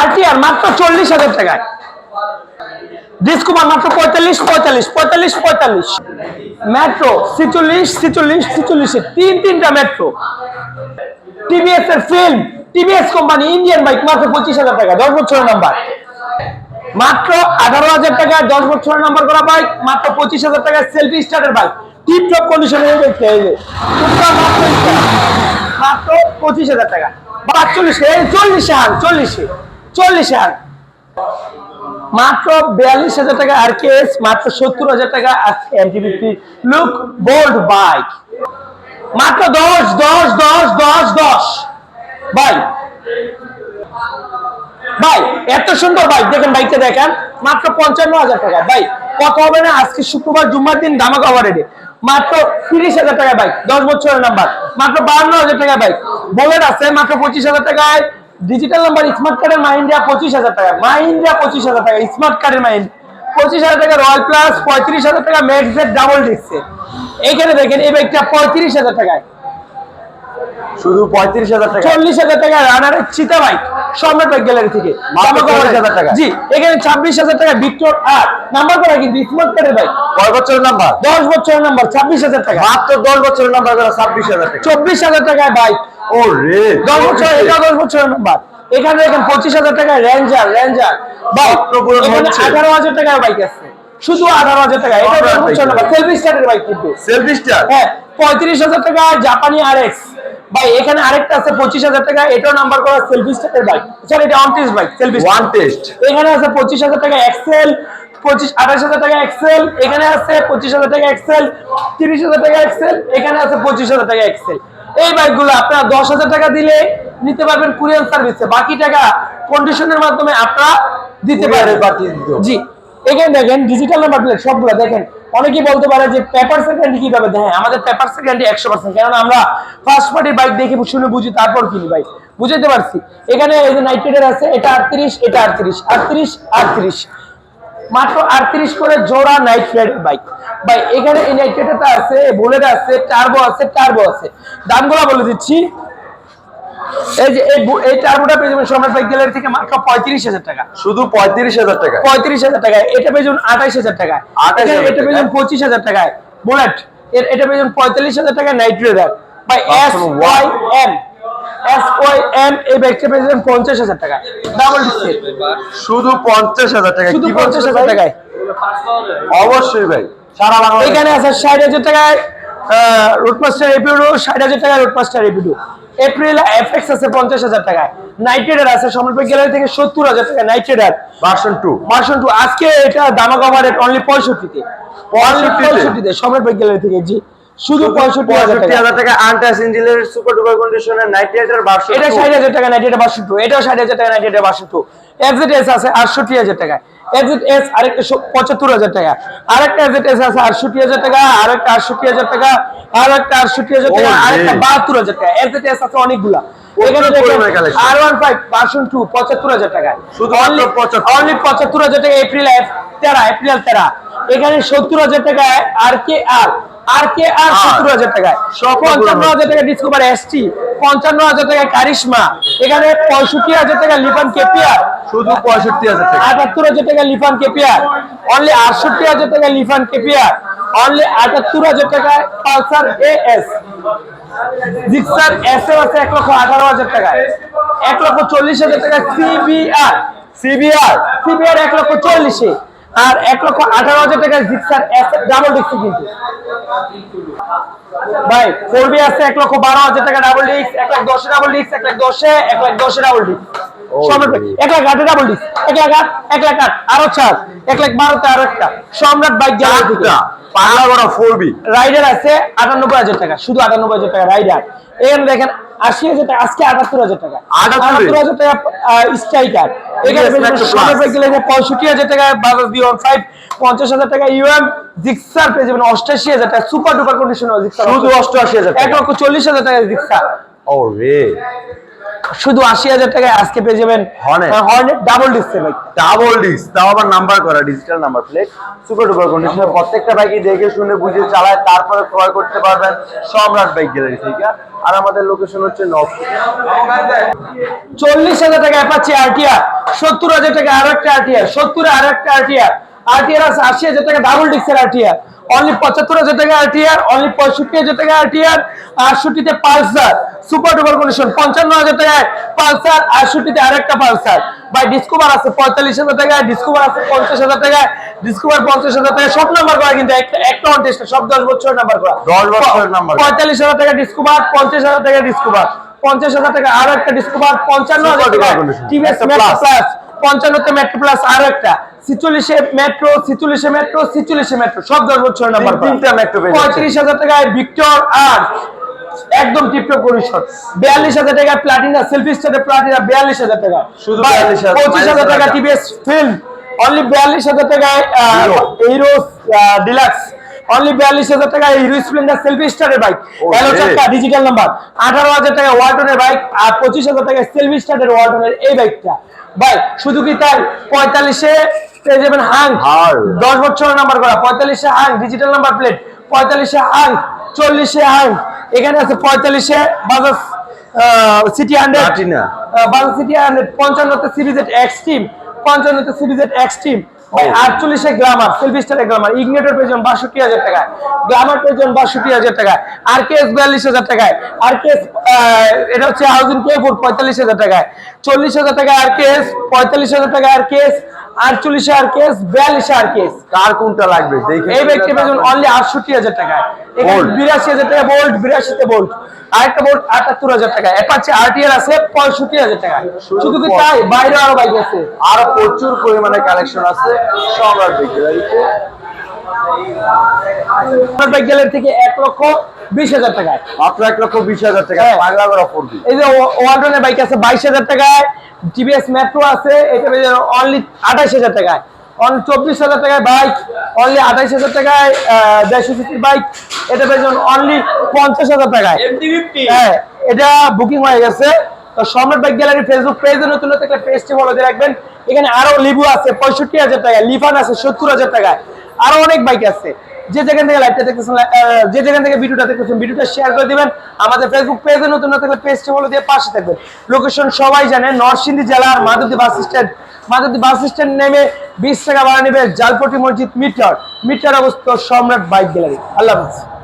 RTR মাত্র চল্লিশ হাজার টাকায়। ডিসকোভার মাত্র পঁয়তাল্লিশ পঁয়তাল্লিশ পঁয়তাল্লিশ পঁয়তাল্লিশ। মেট্রো, ছিচল্লিশ ছিচল্লিশ, ছিচল্লিশে। তিন, তিনটা মেট্রো। টিভিএস এর film TVS company Indian bike মাত্র পঁচিশ হাজার টাকা, দশ বছরের নাম্বার মাত্র আঠারো হাজার টাকা দশ বছরের নাম্বার করা বাইক মাত্র পঁচিশ হাজার টাকা সেলফি স্টার্টের বাইক টিপ টপ কন্ডিশনে দেখতে এই মাত্র পঁচিশ হাজার টাকা। পাঁচচল্লিশ চল্লিশে আন চল্লিশে। চল্লিশে আন মাত্র বিয়াল্লিশ হাজার টাকা আর কেস মাত্র সত্তর হাজার টাকা লুক বোল্ড বাইক মাত্র দশ দশ দশ দশ দশ। ভাই ভাই, এত সুন্দর বাইক দেখেন বাইকটা দেখেন। মাত্র পঞ্চান্ন হাজার টাকা। ভাই কত হবে না, আজকে শুক্রবার, জুম্মার দিন দামা কভারেডে মাত্র তিরিশ হাজার টাকা বাইক দশ বছরের নাম্বার মাত্র বাহান্ন হাজার টাকা বাইক বলের আছে, মাত্র পঁচিশ হাজার টাকায় ডিজিটাল নাম্বার স্মার্ট কার্ডের মাইন্ডিয়া পঁচিশ হাজার টাকা। মাইন্ডিয়া পঁচিশ হাজার টাকা স্মার্ট কার্ডের মাইন্ড পঁচিশ হাজার টাকা রয়্যাল প্লাস পঁয়ত্রিশ হাজার টাকা ম্যাক্সের ডাবল ডিস্কে এইখানে দেখেন এই বাইকটা পঁয়ত্রিশ হাজার টাকায়। শুধু পঁয়ত্রিশ হাজার টাকা। চল্লিশ হাজার টাকা রানারের চিতা বাইক সম্রাট বাইক গ্যালারি থেকে। মাত্র 40,000 টাকা। জি এখানে ছাব্বিশ হাজার টাকা ভিক্টর আর নাম্বার করা কিন্তু স্মার্ট কার্ডের বাইক কয় বছরের নাম্বার দশ বছরের নাম্বার ছাব্বিশ হাজার টাকা। মাত্র দশ বছরের নাম্বার করা ছাব্বিশ হাজার টাকা। চব্বিশ হাজার টাকায় বাইক ও রে দশ বছর এটা দশ বছরের নাম্বার এখানে দেখেন পঁচিশ হাজার টাকায় রেঞ্জার রেঞ্জার বাইক। আঠারো হাজার টাকার বাইক আছে শুধু আঠারো হাজার টাকা এটা দশ Corporate নাম্বার সেলফি স্টার্টের বাইক কিন্তু। সেলফি স্টার হ্যাঁ পঁয়ত্রিশ হাজার টাকা জাপানি আর এক্স ভাই এখানে আরেকটা আছে পঁচিশ হাজার টাকা এটাও নাম্বার করা সেলফি স্টার্টের বাইক সরি এটা অনটিস বাইক সেলফি ওয়ান টেস্ট এখানে আছে পঁচিশ হাজার টাকা এক্সেল পঁচিশ আঠাশ হাজার টাকা এক্সেল এখানে আছে পঁচিশ হাজার টাকা এক্সেল তিরিশ হাজার টাকা এক্সেল এখানে আছে পঁচিশ হাজার টাকা এক্সেল এই বাইকগুলো আপনারা দশ হাজার টাকা দিলে নিতে পারবেন কুরিয়ার সার্ভিসে। বাকি টাকা কন্ডিশনের মাধ্যমে আপনারা দিতে পারবেন। জি। এখানে দেখেন ডিজিটাল নাম্বার প্লেট সবগুলো দেখেন। অনেকেই বলতে পারে যে পেপার সেকেন্ডি কীভাবে দেখেন আমাদের পেপার সেকেন্ডি একশো পার্সেন্ট কেননা আমরা ফার্স্ট পার্টির বাইক দেখে শুনে বুঝি তারপর কিনি বাইক বুঝতে পারছি। এখানে এই যে নাইট্রেটের আছে এটা আটত্রিশ এটা আটত্রিশ আটত্রিশ আটত্রিশ। মাত্র আটত্রিশ করে জোড়া নাইট রাইডের বাইক ভাই এখানে এই নাইট্রেটটা আছে বুলেট আছে টার্বো আছে টার্বো আছে। দামগুলো বলে দিচ্ছি। এই যে এই টার্বোটা পেয়ে যাবেন সম্রাট বাইক গ্যালারি থেকে মাত্র পঁয়ত্রিশ হাজার টাকা। শুধু পঁয়ত্রিশ হাজার টাকা। পঁয়ত্রিশ হাজার টাকায়। এটা আঠাইশ হাজার 28,000 এটা- পঁচিশ হাজার টাকায়। বুলেট এটা পেয়েছেন পঁয়তাল্লিশ হাজার টাকায় night rider by S Y. M S Y M এই ব্যাগটা পঞ্চাশ হাজার টাকা। ডাবল ডিসপ্লে শুধু পঞ্চাশ হাজার টাকা শুধু পঞ্চাশ হাজার টাকায়। অবশ্যই ভাই। সারা বাংলা এখানে আছে ষাট হাজার টাকায় রুটমাস্টার এপিডো ষাট হাজার টাকায় এপিডো এপ্রিল এফএক্স আছে পঞ্চাশ হাজার টাকায়। নাইট রেডার আছে সম্রাট গ্যালারি থেকে সত্তর হাজার টাকা night rider version two version two আজকে এটা দামা কভার রেট অনলি পঁয়ষট্টিতে? অনলি 65 পঁয়ষট্টিতে সম্রাট গ্যালারি থেকে জি। শুধু পঁয়ষট্টি হাজার টাকা। হাজার টাকা আনটাস ইঞ্জিনের সুপার ডুপার কন্ডিশনের নাইট রাইডার ভার্সন এটা ষাট হাজার টাকা নাইট এটা বার্ষিক টু এটাও ষাট হাজার টাকা নাইট এটা বার্ষিক টু এক্সিট এস আছে আটষট্টি হাজার টাকা। এক্সিট এস আরেকটা পঁচাত্তর হাজার টাকা। আরেকটা এক্সিট এস আছে আটষট্টি হাজার টাকা। আরেকটা আটষট্টি হাজার টাকা। আরেকটা আটষট্টি হাজার টাকা। আরেকটা বাহাত্তর হাজার টাকা। এক্সিট এস আছে অনেকগুলা। এখানে দেখেন R one five version two পঁচাত্তর হাজার শুধুমাত্র 75 অনলি পঁচাত্তর হাজার টাকা এপ্রিল তেরা এপ্রিল তেরা। এখানে সত্তর হাজার টাকায় আর কে আর আর কে আর। সত্তর হাজার টাকায় পঞ্চান্ন। হাজার টাকা ডিসকভার এসটি পঞ্চান্ন হাজার টাকা কারিশমা এখানে পঁয়ষট্টি হাজার টাকা লিপান কেপিয়ার শুধু পঁয়ষট্টি হাজার টাকা আটাত্তর হাজার টাকা লিফান কেপিয়ার অনলি আটষট্টি হাজার টাকা লিফান কেপিয়ার অনলি আটাত্তর হাজার টাকায় Pulsar A S Gixxer S এ আছে এক লক্ষ আঠারো হাজার টাকায় এক লক্ষ চল্লিশ হাজার টাকা সিবিআর সিবিআর সিবিআর এক লক্ষ চল্লিশে আর এক লক্ষ আঠারো হাজার টাকা জিক্সার ডাবল ডিক্সি কিন্তু। ভাই ফোর বি আছে এক লক্ষ বারো হাজার টাকা ডাবল ডিক্স এক লাখ দশে ডাবল ডিক্স এক লাখ দশে এক লাখ দশে ডাবল ডিক্স এক লাখ আটে ডাবল ডিক্স এক লাখ আট এক লাখ আট আরও চার এক লাখ বারোতে আরও একটা। সম্রাট বাইক গ্যালারি থেকে চারটা পাগলা করা ফোর বি রাইডার আছে আটানব্বই হাজার টাকা শুধু আটানব্বই হাজার টাকা রাইডার এখানে দেখেন আশি হাজার টাকা আজকে আটাত্তর হাজার টাকা। 78 আটাত্তর হাজার টাকা স্ট্রাইকার পঁয়ষট্টি হাজার টাকা বাজাজ বি ওয়ান ফাইভ পঞ্চাশ হাজার টাকা ইউএম জিক্সার পেয়ে যাবেন অষ্টাশি হাজার টাকা সুপার ডুপার কন্ডিশন শুধু অষ্টআশি হাজার এক লক্ষ চল্লিশ হাজার টাকা জিক্সার ও রে শুধু আশি হাজার টাকায় আজকে পেয়ে যাবেন Hornet double display bike double disc তাও আবার নাম্বার করা digital number plate super duper কন্ডিশনে প্রত্যেকটা বাইকই দেখে শুনে বুঝে চালায় তারপরে ক্রয় করতে পারবেন। সম্রাট বাইক গ্যালারি থেকে। আর আমাদের লোকেশন হচ্ছে নব চল্লিশ হাজার টাকা অ্যাপাচি আরটিআর সত্তর হাজার টাকা আর একটা আরটিআর সত্তরে আর একটা আরটিআর আরটিআর আছে আশি হাজার টাকা ডাবল ডিক্সের আরটিআর অনলি পঁচাত্তর হাজার টাকা আরটিআর অনলি পঁয়ষট্টি হাজার টাকা আরটিআর আটষট্টিতে পালসার সুপার ডুপার কন্ডিশন পঞ্চান্ন হাজার টাকায় পালসার আটষট্টিতে আরেকটা পালসার ভাই ডিসকভার আছে পঁয়তাল্লিশ হাজার টাকায় ডিসকভার আছে পঞ্চাশ হাজার টাকায় ডিসকভার পঞ্চাশ হাজার টাকা সব নাম্বার করা কিন্তু একটা একটা সব দশ বছর নাম্বার করা 10 বছরের number পঁয়তাল্লিশ হাজার টাকা ডিসকভার পঞ্চাশ হাজার টাকা ডিসকভার পঞ্চাশ হাজার টাকা আরও একটা ডিসকভার পঞ্চান্ন হাজার টাকা। টিভিএস। প্লাস পঞ্চান্নতে মেট্রো প্লাস আরও একটা ছিচল্লিশে মেট্রো ছিচল্লিশে মেট্রো ছিচল্লিশে মেট্রো সব দশ বছর নাম্বার তিনটা যাচ্ছে। পঁয়ত্রিশ হাজার টাকায় ভিক্টর আর একদম টিপটপ বিয়াল্লিশ হাজার টাকা প্লাটিনা সেলফি স্টারে প্লাটিনা বিয়াল্লিশ হাজার টাকা। শুধু ভাই, 42,000 পঁচিশ হাজার টাকা। টিভিএস ফিল্ম অনলি বিয়াল্লিশ হাজার টাকায় হিরো ডিলাক্স অনলি বিয়াল্লিশ হাজার টাকা হিরো স্প্লেন্ডার সেলফি স্টারের বাইক ডিজিটাল নাম্বার আঠারো হাজার টাকা ওয়ালটনের বাইক আর পঁচিশ হাজার টাকা সেলফি স্টারের ওয়ালটনের এই বাইকটা ভাই শুধু কি তাই? পঁয়তাল্লিশে পেয়ে যাবেন হাং। দশ বছরের নাম্বার করা পঁয়তাল্লিশে হাং ডিজিটাল নাম্বার প্লেট পঁয়তাল্লিশে হাং চল্লিশে হাং এখানে আছে পঁয়তাল্লিশে Bajaj CT hundred. Bajaj CT hundred পঞ্চান্নতে সিরিজের এক্স টিম পঞ্চান্নতে সিরিজের এক্স টিম ভাই Oh. আটচল্লিশে গ্লামার সেলফি গ্লামার ইগনেটর বাষট্টি হাজার টাকায় গ্লামার বাষট্টি হাজার টাকায় আর কে এস বিয়াল্লিশ হাজার টাকায় আর কে এস এটা হচ্ছে হাউজিং কে ফোর পঁয়তাল্লিশ হাজার টাকায় চল্লিশ হাজার টাকায় আর কে এস পঁয়তাল্লিশ হাজার টাকা আর কে এস আটচল্লিশে আর বিয়াল্লিশে আর কার কোনটা লাগবে? এই ব্যক্তি পেয়েছেন অনলি আটষট্টি হাজার টাকায়। বিরাশি হাজার টাকা বোল্ট বিরাশিতে বোল্ট আরেকটা বোল্ট আটাত্তর হাজার টাকা অ্যাপাচি আরটিআর আছে পঁয়ষট্টি হাজার টাকা শুধু কি তাই? বাইরে আরও বাইক আছে। আরও প্রচুর পরিমাণে কালেকশন আছে। সম্রাট বাইক গ্যালারিতে আপনার বাইক গ্যালারি থেকে এক লক্ষ বিশ হাজার টাকায়। মাত্র এক লক্ষ বিশ হাজার টাকা হ্যাঁ। পাগলা করা এই যে ওয়ালটনের বাইক আছে বাইশ হাজার টাকায় টিভিএস মেট্রো আছে এটা অনলি আঠাইশ হাজার টাকায়। অনলি চব্বিশ হাজার টাকায় বাইক অনলি আঠাইশ হাজার টাকায় দেড়শো সিসির বাইক এটা পেয়েছেন অনলি পঞ্চাশ হাজার টাকায়। হ্যাঁ এটা বুকিং হয়ে গেছে। তো সম্রাট বাইক গ্যালারি ফেসবুক পেজে নতুন নতুন একটা পেজটি ফলো দিয়ে রাখবেন। এখানে আরও লিবু আছে, পঁয়ষট্টি হাজার টাকায় লিফান আছে সত্তর হাজার টাকায় আরও অনেক বাইক আছে। যে যেখান থেকে লাইভটা দেখতেছেন যে যেখান থেকে ভিডিওটা দেখতেছেন, ভিডিওটা শেয়ার করে দিবেন, আমাদের ফেসবুক পেজে নতুন নতুন পেজটি ফলো দিয়ে পাশে থাকবেন। লোকেশন সবাই জানে নরসিংদী জেলার Madhabdi bus stand Madhabdi bus stand নেমে বিশ টাকা ভাড়া নেবে জালপটি মসজিদ মিটার মিটার অবস্থিত সম্রাট বাইক গ্যালারি। আল্লাহ হাফিজ।